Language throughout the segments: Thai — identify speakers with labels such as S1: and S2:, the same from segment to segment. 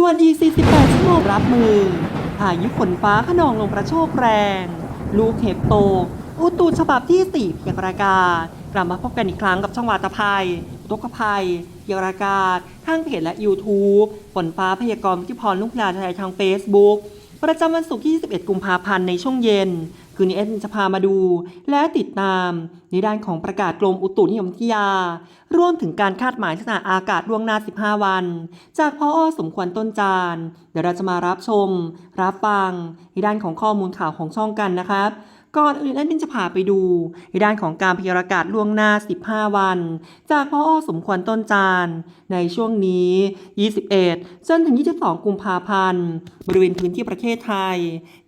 S1: ด่วนอีก 48 ชั่วโมงรับมือพายุฝนฟ้าขนองลมกระโชกแรง ลูกเห็บโตก อุตุฉบับที่ 4 เพียงรายการกลับมาพบกันอีกครั้งกับช่องวาตภัยตุกภัยเพียงราการทางเพจและ YouTube ฝนฟ้าพยากรณ์ที่พรลุกลาไทยทาง Facebook ประจำวันศุกร์ที่ 21 กุมภาพันธ์ในช่วงเย็น คืนนี้เอสจะพามาดู และติดตามในด้านของประกาศกรมอุตุนิยมวิทยา ร่วมถึงการคาดหมายลักษณะอากาศล่วงหน้า 15 วัน จากพออสมควรต้นจาน เดี๋ยวเราจะมารับชม รับฟังในด้านของข้อมูลข่าวของช่องกันนะครับ ก่อนอื่นแอดมินจะพาไปดู ในด้านของการพยากรณ์ล่วงหน้า 15 วัน จากพออสมควรต้นจานในช่วงนี้ 21 จนถึง 22 กุมภาพันธ์ บริเวณพื้นที่ประเทศไทย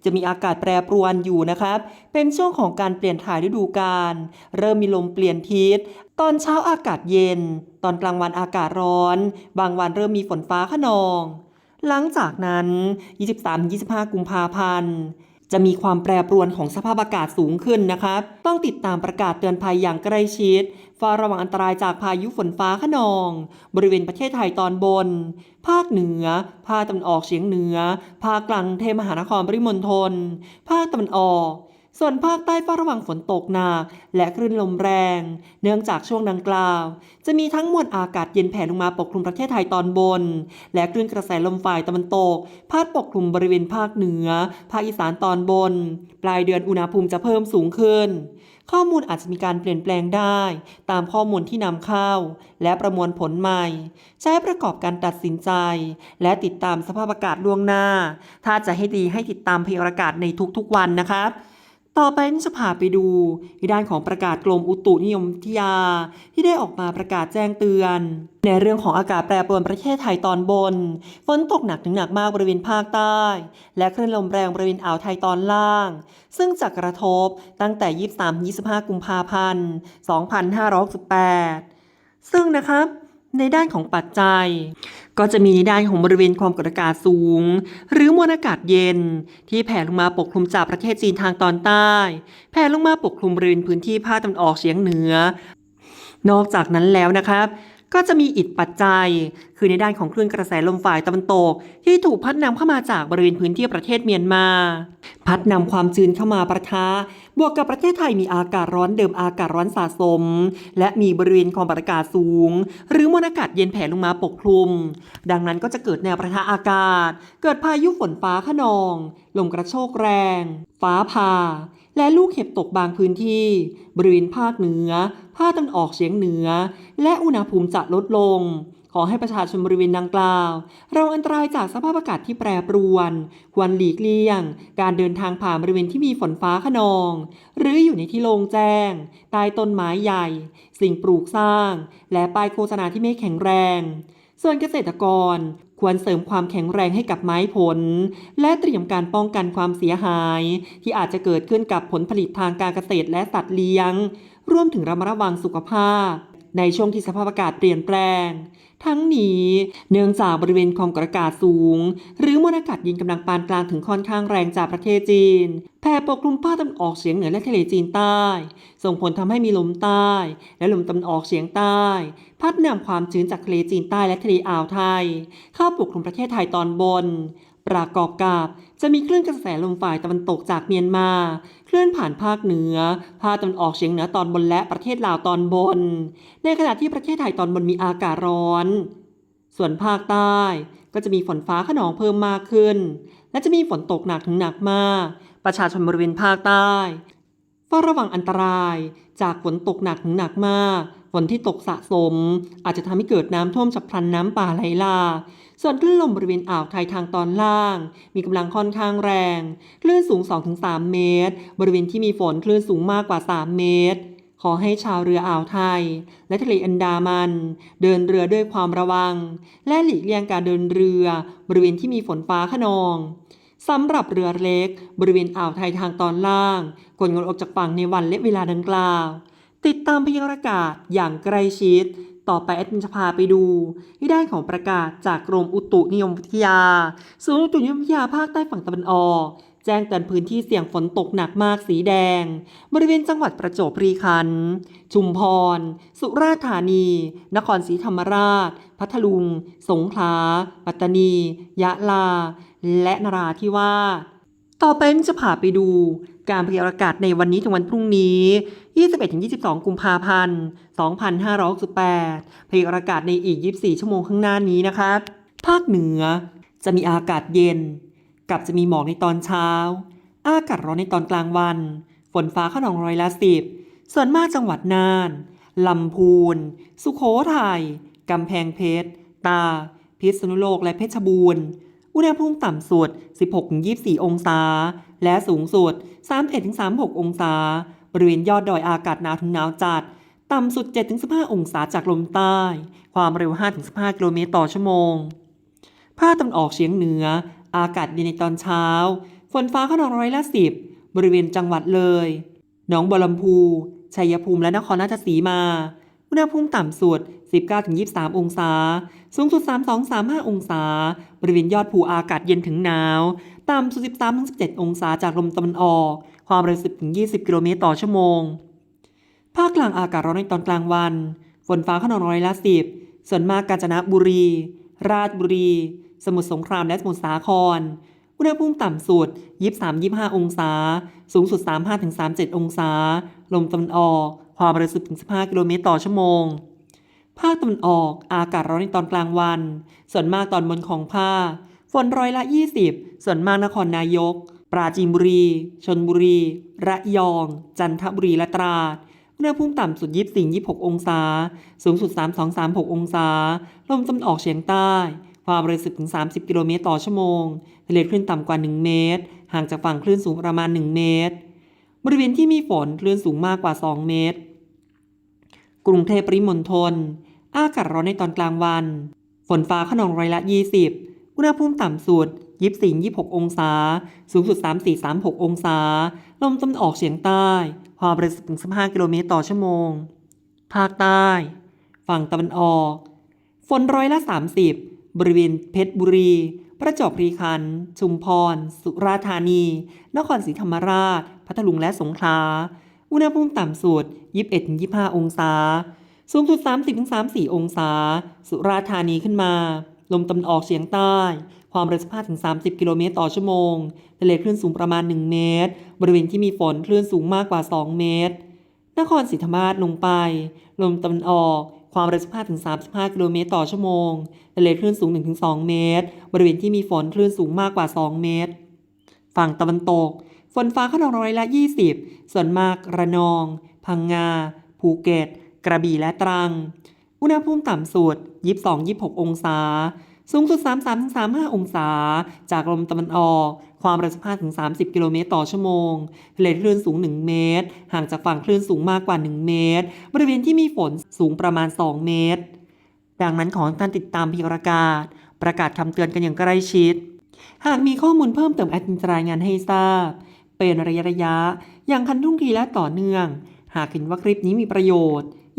S1: จะมีอากาศแปรปรวนอยู่นะครับ เป็นช่วงของการเปลี่ยนถ่ายฤดูกาล เริ่มมีลมเปลี่ยนทิศ ตอนเช้าอากาศเย็น ตอนกลางวันอากาศร้อน บางวันเริ่มมีฝนฟ้าขนอง หลังจากนั้น 23-25 กุมภาพันธ์ จะมีความแปรปรวนของสภาพอากาศสูงขึ้นนะครับ ต้องติดตามประกาศเตือนภัยอย่างใกล้ชิดเฝ้าระวังอันตรายจากพายุฝนฟ้าขนอง บริเวณประเทศไทยตอนบน ภาคเหนือ ภาคตะวันออกเฉียงเหนือ ภาคกลางเทมหานครปริมณฑล ภาคตะวันออก ส่วนภาคใต้เฝ้าระวังฝนตกหนักและคลื่นลมแรง เนื่องจากช่วงดังกล่าว จะมีทั้งมวลอากาศเย็นแผ่ลงมาปกคลุมประเทศไทยตอนบน และคลื่นกระแสลมฝ่ายตะวันตกพัดปกคลุมบริเวณภาคเหนือ ภาคอีสานตอนบน ปลายเดือนอุณหภูมิจะเพิ่มสูงขึ้น ข้อมูลอาจจะมีการเปลี่ยนแปลงได้ ตามข้อมูลที่นำเข้า และประมวลผลใหม่ ใช้ประกอบการตัดสินใจ และติดตามสภาพอากาศล่วงหน้า ถ้าจะให้ดีให้ติดตามพยากรณ์อากาศในทุกๆวันนะครับ ต่อไปนี่จะพาไปดูในด้านของประกาศกรมอุตุนิยมวิทยา ที่ได้ออกมาประกาศแจ้งเตือน ในเรื่องของอากาศแปรปรวนประเทศไทยตอนบนฝนตกหนักถึงหนักมากบริเวณภาคใต้ และคลื่นลมแรงบริเวณอ่าวไทยตอนล่าง ซึ่งจะกระทบตั้งแต่ 23-25 กุมภาพันธ์ 2568 ซึ่งนะครับ ในด้านของปัจจัย ก็จะมีในด้านของบริเวณความกดอากาศสูง หรือมวลอากาศเย็น ที่แผ่ลงมาปกคลุมจากประเทศจีนทางตอนใต้ แผ่ลงมาปกคลุมบริเวณพื้นที่ภาคตะวันออกเฉียงเหนือ นอกจากนั้นแล้วนะครับ ก็จะมีอิทธิปัจจัย คือในด้านของคลื่นกระแสลมฝ่ายตะวันตก ที่ถูกพัดนำเข้ามาจากบริเวณพื้นที่ประเทศเมียนมา พัดนำความชื้นเข้ามาประทะบวกกับประเทศไทยมีอากาศร้อนเดิมอากาศร้อนสะสม และมีบริเวณความกดอากาศสูง หรือมวลอากาศเย็นแผ่ลงมาปกคลุม ดังนั้นก็จะเกิดแนวประทะอากาศ เกิดพายุฝนฟ้าขนองลมกระโชกแรง ฟ้าผ่า และลูกเห็บตกบางพื้นที่ บริเวณภาคเหนือ ภาคตะวันออกเฉียงเหนือ และอุณหภูมิจะลดลง ขอให้ประชาชนบริเวณดังกล่าว เราอันตรายจากสภาพอากาศที่แปรปรวน ควรหลีกเลี่ยง การเดินทางผ่านบริเวณที่มีฝนฟ้าขนอง หรืออยู่ในที่โล่งแจ้ง ใต้ต้นไม้ใหญ่ สิ่งปลูกสร้าง และป้ายโฆษณาที่ไม่แข็งแรง ส่วนเกษตรกรควรเสริมความแข็งแรงให้กับไม้ผล และเตรียมการป้องกันความเสียหาย ที่อาจจะเกิดขึ้นกับผลผลิตทางการเกษตรและสัตว์เลี้ยง รวมถึงระมัดระวังสุขภาพ ในช่วงที่สภาพอากาศเปลี่ยนแปลง ทั้งนี้เนื่องจากบริเวณความกดอากาศสูง หรือมวลอากาศเย็นกำลังปานกลางถึงค่อนข้างแรงจากประเทศจีนแผ่ปกคลุมภาคตะวันออกเฉียงเหนือและทะเลจีนใต้ ส่งผลทำให้มีลมใต้ และลมตะวันออกเฉียงใต้ พัดนำความชื้นจากทะเลจีนใต้และทะเลอ่าวไทย เข้าปกคลุมประเทศไทยตอนบน ประกอบกับจะมีคลื่นกระแสลมฝ่ายตะวันตกจากเมียนมา เคลื่อนผ่านภาคเหนือ ภาคตะวันออกเฉียงเหนือตอนบนและประเทศลาวตอนบน ในขณะที่ประเทศไทยตอนบนมีอากาศร้อน ส่วนภาคใต้ก็จะมีฝนฟ้าขนองเพิ่มมากขึ้น และจะมีฝนตกหนักถึงหนักมาก ประชาชนบริเวณภาคใต้เฝ้าระวังอันตรายจากฝนตกหนักถึงหนักมาก ฝนที่ตกสะสม อาจจะทำให้เกิดน้ำท่วมฉับพลันน้ำป่าไหลหลากส่วนคลื่นลมบริเวณอ่าวไทยทางตอนล่าง มีกำลังค่อนข้างแรงคลื่นสูง 2-3 เมตร บริเวณที่มีฝนคลื่นสูงมากกว่า 3 เมตร ขอให้ชาวเรืออ่าวไทย และทะเลอันดามัน เดินเรือด้วยความระวัง และหลีกเลี่ยงการเดินเรือบริเวณที่มีฝนฟ้าขนองสำหรับเรือเล็ก บริเวณอ่าวไทยทางตอนล่างควรงดออกจากฝั่งในวันและเวลาดังกล่าว ติดตามพยากรณ์อากาศอย่างใกล้ชิด ต่อไปแอดมินจะพาไปดูที่ด้านของประกาศจากกรมอุตุนิยมวิทยาศูนย์อุตุนิยมวิทยาภาคใต้ฝั่งตะวันออกแจ้งเตือนพื้นที่เสี่ยงฝนตกหนักมากสีแดง บริเวณจังหวัดประจวบคีรีขันธ์ชุมพร สุราษฎร์ธานี นครศรีธรรมราช พัทลุง สงขลา ปัตตานี ยะลา และนราธิวาสต่อไปจะพาไปดู การพยากรณ์อากาศในวันนี้ถึงวันพรุ่งนี้ 21-22 กุมภาพันธ์ 2568พยากรณ์อากาศในอีก 24 ชั่วโมงข้างหน้านี้นะครับ ภาคเหนือจะมีอากาศเย็น กับจะมีหมอกในตอนเช้า อากาศร้อนในตอนกลางวัน ฝนฟ้าขนองร้อยละสิบ ส่วนมากจังหวัดน่าน ลำพูน สุโขทัย กำแพงเพชร ตา พิษณุโลก และเพชรบูรณ์ อุณหภูมิต่ำสุด 16-24 องศา และสูงสุด 31-36 องศา บริเวณยอดดอยอากาศหนาวถึงหนาวจัด ต่ำสุด 7-15 องศาจากลมใต้ ความเร็ว 5-15 กิโลเมตรต่อชั่วโมง ภาคตะวันออกเฉียงเหนือ อากาศเย็นในตอนเช้า ฝนฟ้าขนองร้อยละสิบบริเวณจังหวัดเลย หนองบัวลำพู ชัยภูมิ และนครราชสีมา อุณหภูมิต่ำสุด 19-23 องศา สูงสุด 32-35 องศา บริเวณยอดภูอากาศเย็นถึงหนาว ต่ำสุด 13-17 องศาจากลมตะวันออก ความเร็ว 10-20 กิโลเมตรต่อชั่วโมง ภาคกลางอากาศร้อนในตอนกลางวัน ฝนฟ้าขนองร้อยละสิบส่วนมากกาญจนบุรี ราชบุรี สมุทรสงครามและสมุทรสาคร อุณหภูมิต่ำสุด 23-25 องศา สูงสุด 35-37 องศา ลมตะวันออก ความเร็ว 10-15 กิโลเมตรต่อชั่วโมงภาคตะวันออกอากาศร้อนในตอนกลางวัน ส่วนมากตอนบนของภาค ฝนร้อยละ 20 ส่วนมากนครนายก ปราจีนบุรี ชนบุรี ระยอง จันทบุรีและตราดอุณหภูมิต่ำสุด 24-26 องศา สูงสุด 32-36 องศา ลมตะวันออกเฉียงใต้ ความเร็ว10-30 กิโลเมตรต่อชั่วโมงทะเลคลื่นต่ำกว่า 1 เมตร ห่างจากฝั่งคลื่นสูงประมาณ 1 เมตร บริเวณที่มีฝนคลื่นสูงมากกว่า 2 เมตร กรุงเทพปริมณฑล อากาศร้อนในตอนกลางวัน ฝนฟ้าขนองร้อยละ 20 อุณหภูมิต่ำสุด 24-26 องศา สูงสุด 34-36 องศา ลมตะวันออกเฉียงใต้ ความเร็ว10-15 กิโลเมตรต่อชั่วโมง ภาคใต้ ฝั่งตะวันออก ฝนร้อยละ 30 บริเวณเพชรบุรี ประจวบคีรีขันธ์ ชุมพร สุราษฎร์ธานี นครศรีธรรมราช พัทลุงและสงขลา อุณหภูมิต่ำสุด 21-25 องศา สูงสุด 30-34 องศา สุราษฎร์ธานีขึ้นมา ลมตะวันออกเฉียงใต้ ความเร็ว15-30 กิโลเมตรต่อชั่วโมง ทะเลคลื่นสูงประมาณ 1 เมตร บริเวณที่มีฝนคลื่นสูงมากกว่า 2 เมตร นครศรีธรรมราชลงไป ลมตะวันออก ความเร็ว15-35 กิโลเมตรต่อชั่วโมง ทะเลคลื่นสูง 1-2 เมตร บริเวณที่มีฝนคลื่นสูงมากกว่า 2 เมตร ฝั่งตะวันตก ฝนฟ้าขนองร้อยละ 20 ส่วนมากระนอง พังงา ภูเก็ต กระบี่และตรัง อุณหภูมิต่ำสุด 22-26 องศา สูงสุด 33-35 องศา จากลมตะวันออก ความเร็ว15-30 กิโลเมตรต่อชั่วโมงทะเลคลื่นสูง 1 เมตร ห่างจากฝั่งคลื่นสูงมากกว่า 1 เมตร บริเวณที่มีฝนสูงประมาณ 2 เมตร ดังนั้นขอให้ท่านติดตามพยากรณาศ ประกาศคำเตือนกันอย่างใกล้ชิด หากมีข้อมูลเพิ่มเติมแอดมินรายงานให้ทราบ เป็นระยะระยะๆอย่างคันทุ่งทีและต่อเนื่อง หากเห็นว่าคลิปนี้มีประโยชน์